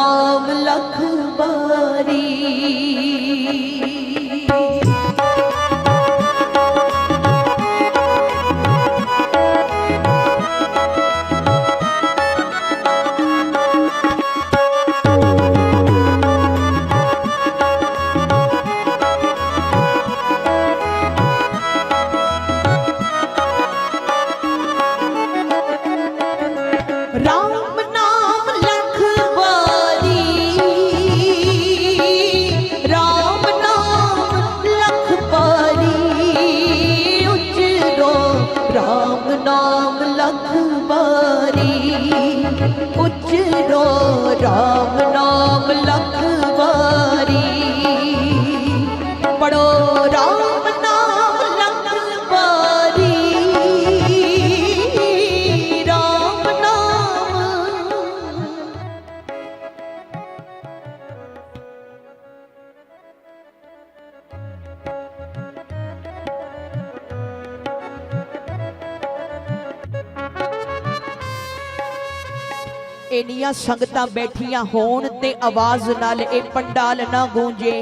নাম লখবারি ਇੰਨੀਆਂ ਸੰਗਤਾਂ ਬੈਠੀਆਂ ਹੋਣ ਤੇ ਆਵਾਜ਼ ਨਾਲ ਇਹ ਪੰਡਾਲ ਨਾ ਗੂੰਜੇ।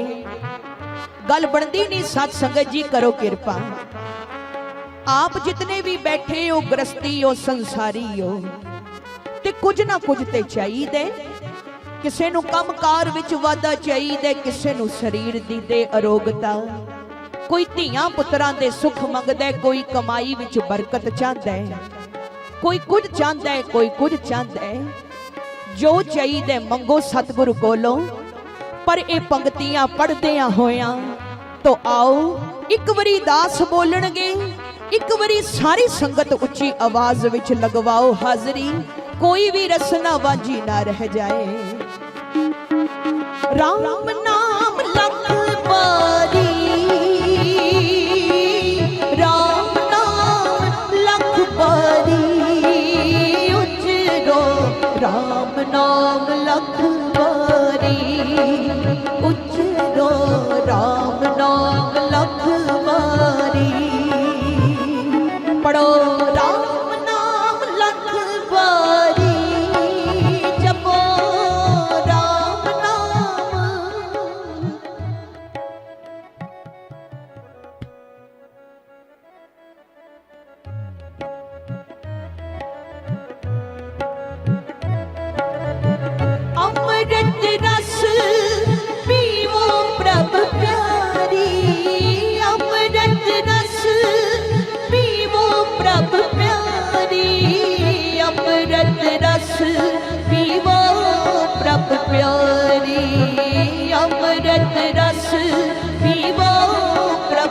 ਗੱਲ ਬਣਦੀ ਨਹੀਂ ਸਤ ਸੰਗਤ ਜੀ, ਕਰੋ ਕਿਰਪਾ। ਆਪ ਜਿਤਨੇ ਵੀ ਬੈਠੇ ਹੋ, ਗ੍ਰਸਤੀ ਹੋ, ਸੰਸਾਰੀ ਹੋ, ਤੇ ਕੁਝ ਨਾ ਕੁਝ ਤੇ ਚਾਹੀਦਾ ਕਿਸੇ ਨੂੰ ਕੰਮਕਾਰ ਵਿੱਚ ਵਾਧਾ ਚਾਹੀਦਾ ਕਿਸੇ ਨੂੰ ਸਰੀਰ ਦੀ ਦੇ ਅਰੋਗਤਾ। ਕੋਈ ਧੀਆਂ ਪੁੱਤਰਾਂ ਦੇ ਸੁੱਖ ਮੰਗਦਾ ਕੋਈ ਕਮਾਈ ਵਿੱਚ ਬਰਕਤ ਚਾਹੁੰਦਾ ਕੋਈ ਕੁਝ ਚਾਹੁੰਦਾ ਕੋਈ ਕੁਝ ਚਾਹੁੰਦਾ ਜੋ ਚਾਹੀਦਾ ਮੰਗੋ ਸਤਿਗੁਰੂ ਕੋਲੋਂ, ਪਰ ਇਹ ਪੰਕਤੀਆਂ ਪੜ੍ਹਦਿਆਂ ਹੋਇਆਂ, ਤੋ ਆਓ ਇੱਕ ਵਾਰੀ ਦਾਸ ਬੋਲਣਗੇ, ਇੱਕ ਵਾਰੀ ਸਾਰੀ ਸੰਗਤ ਉੱਚੀ ਆਵਾਜ਼ ਵਿੱਚ ਲਗਵਾਓ ਹਾਜ਼ਰੀ, ਕੋਈ ਵੀ ਰਸਨਾ ਵਾਂਝੀ ਨਾ ਰਹਿ ਜਾਏ। ਰਾਮ রাখো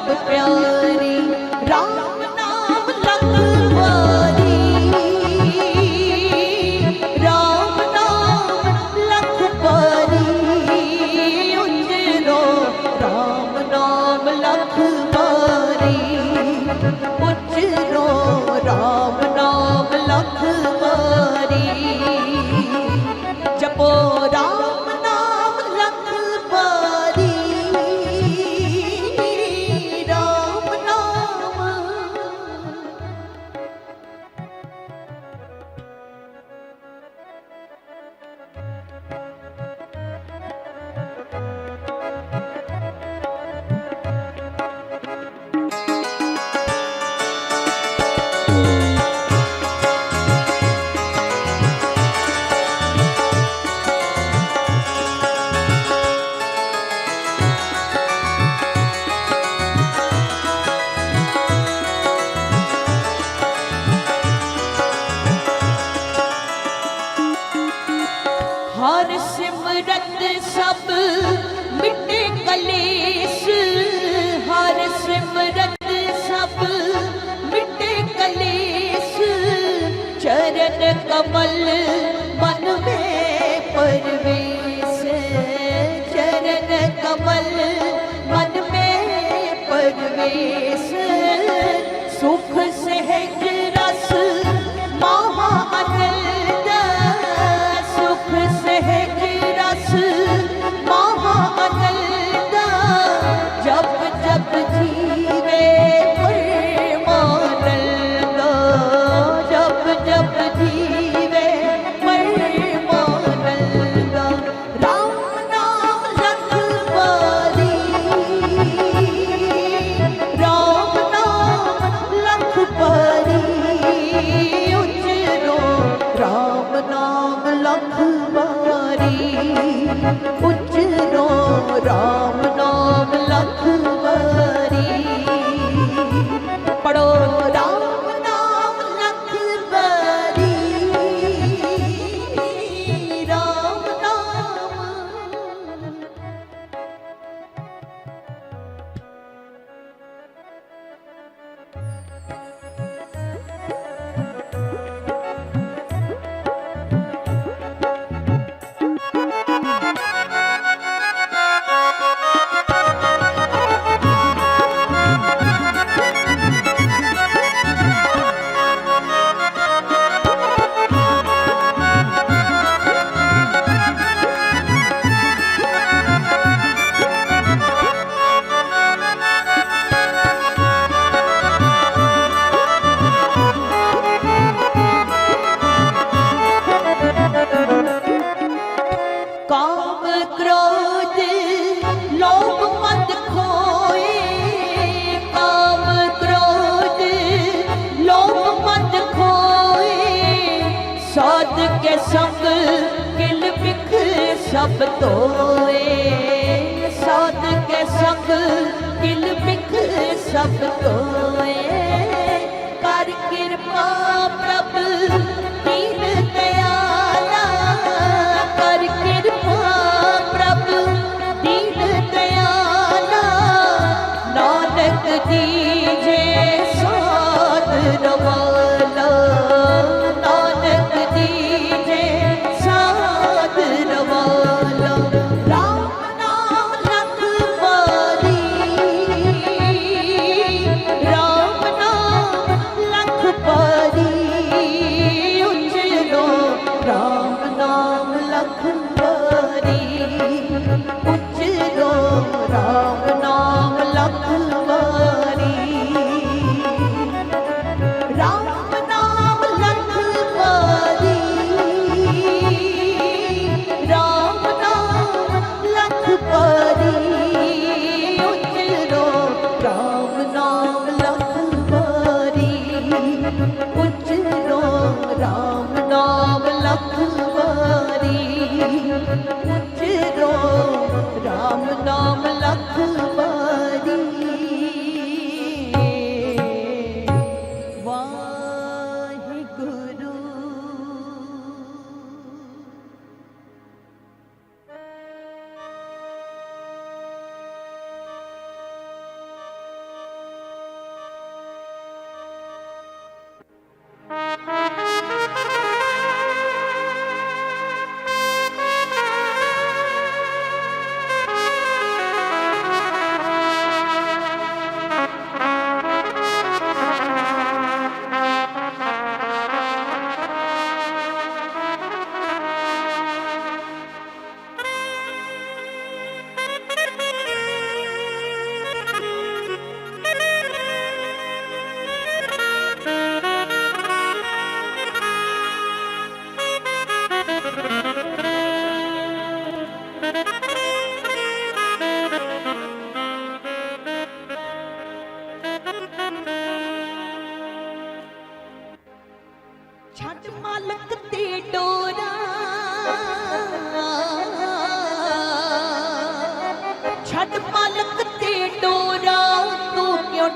Reality. ਚਰਨ ਕਮਲ ਮਨ ਮੇ ਪਰਵੇਸ਼। ਚਰਨ ਕਮਲ ਮਨ ਮੇ ਪਰਵੇਸ਼। ਸੁਖ ਸਹਿਜ ਸੰਗ ਕਿਲ ਪਿਖ ਸਭ ਤੋਏ ਸਾਧ ਕੇ ਸੰਗ ਕਿਲ ਪਿਖ ਸਭ ਤੋ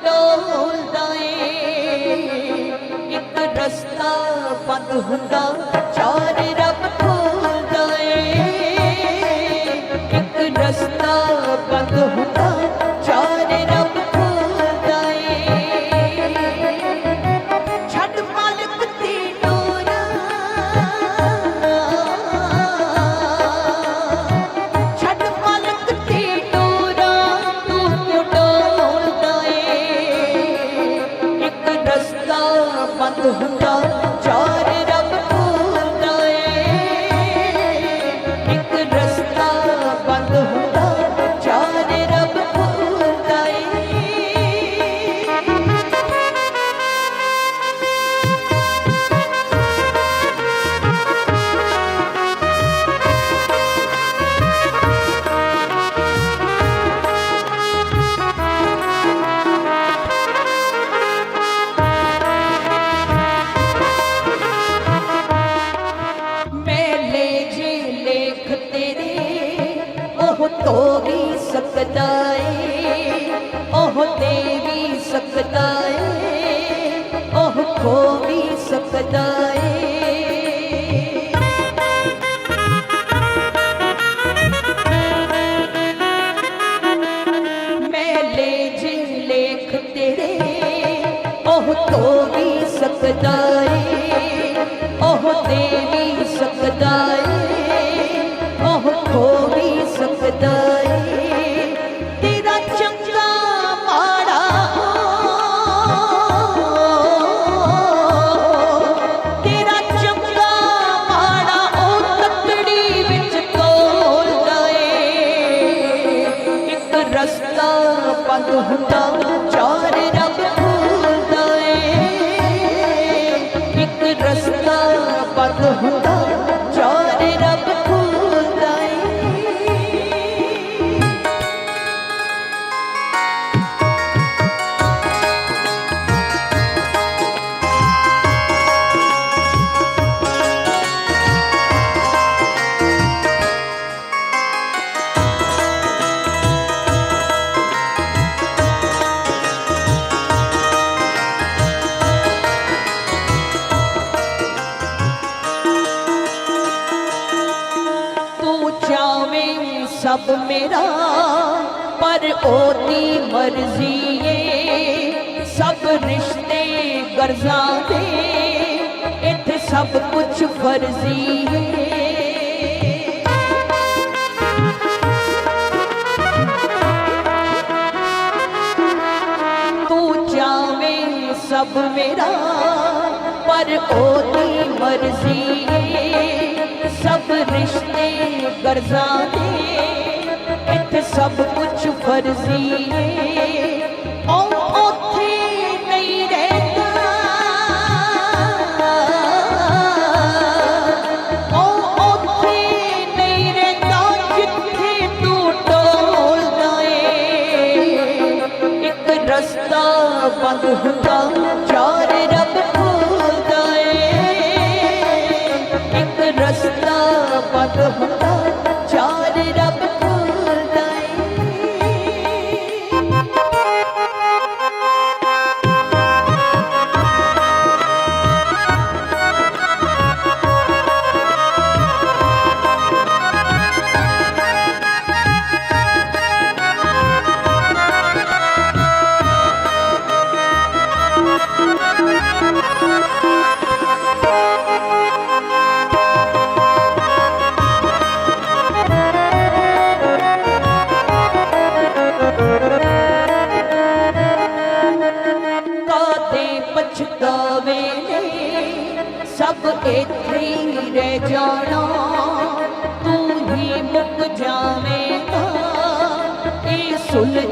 ਟੋਲਦਾ ਏ ਇੱਕ ਰਸਤਾ ਬੰਦ ਹੁੰਦਾ ਚਾਰ ਰੱਬ ਖੋਲਦਾ ਏ ਇੱਕ ਰਸਤਾ ਬੰਦ ਹੁੰਦਾ। ¡Vamos! ਬਹੁਤ ਹੋ ਵੀ ਸਕਦਾ। 不到 ਰੱਬ ਮੇਰਾ, ਪਰ ਉਹਦੀ ਮਰਜ਼ੀ ਏ। ਸਭ ਰਿਸ਼ਤੇ ਗਰਜ਼ਾਂ ਦੇ, ਇੱਥੇ ਸਭ ਕੁਝ ਫਰਜ਼ੀ ਏ। ਸਭ ਮੇਰਾ, ਪਰ ਉਹਦੀ ਮਰਜ਼ੀ ਏ। ਸਭ ਰਿਸ਼ਤੇ ਗਰਜ਼ਾਂ ਦੇ ਇੱਥੇ ਸਭ ਕੁਝ ਫਰਜ਼ੀ ਉੱਥੇ ਉੱਥੇ ਨਹੀਂ ਰਹਿੰਦਾ ਜਿੱਥੇ ਤੂੰ ਇੱਕ ਰਸਤਾ ਬੰਦ ਹੁੰਦਾ azul.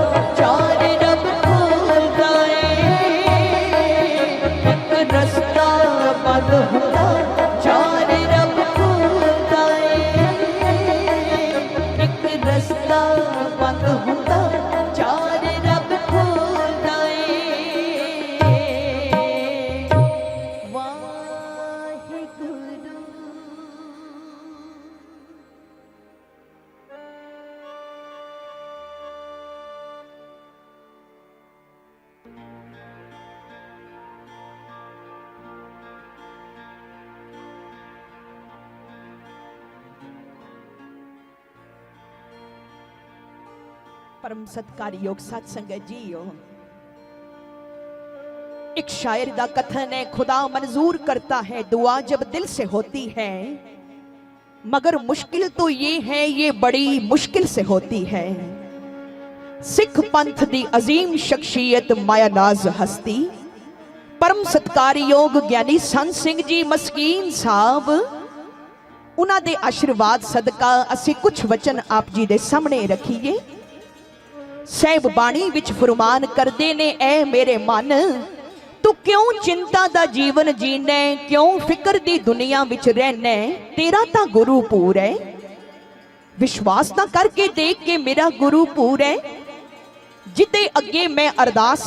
परम सत्कारयोग साथ संगत जीओ एक शायर का कथन है खुदा मंजूर करता है दुआ जब दिल से होती है मगर मुश्किल तो ये है ये बड़ी मुश्किल से होती है सिख पंथ दी अजीम शख्सियत मायानाज हस्ती परम सत्कारयोग ਗਿਆਨੀ ਸੰਤ ਸਿੰਘ ਜੀ ਮਸਕੀਨ ਸਾਹਿਬ ਉਹਨਾਂ ਦੇ ਆਸ਼ੀਰਵਾਦ ਸਦਕਾ ਅਸੀਂ ਕੁਝ ਵਚਨ ਆਪ ਜੀ ਦੇ ਸਾਹਮਣੇ ਰੱਖੀਏ ਸਹਿਬ ਬਾਣੀ ਵਿੱਚ ਫਰਮਾਨ ਕਰਦੇ ਨੇ, ਐ ਮੇਰੇ ਮਨ, ਤੂੰ ਕਿਉਂ ਚਿੰਤਾ ਦਾ ਜੀਵਨ ਜੀਣਾ? ਕਿਉਂ ਫਿਕਰ ਦੀ ਦੁਨੀਆ ਵਿੱਚ ਰਹਿਣਾ? ਤੇਰਾ ਤਾਂ ਗੁਰੂ ਪੂਰ ਹੈ ਵਿਸ਼ਵਾਸ ਤਾਂ ਕਰਕੇ ਦੇਖ ਕੇ ਮੇਰਾ ਗੁਰੂ ਪੂਰ ਹੈ ਜਿੱਤੇ ਅੱਗੇ ਮੈਂ ਅਰਦਾਸ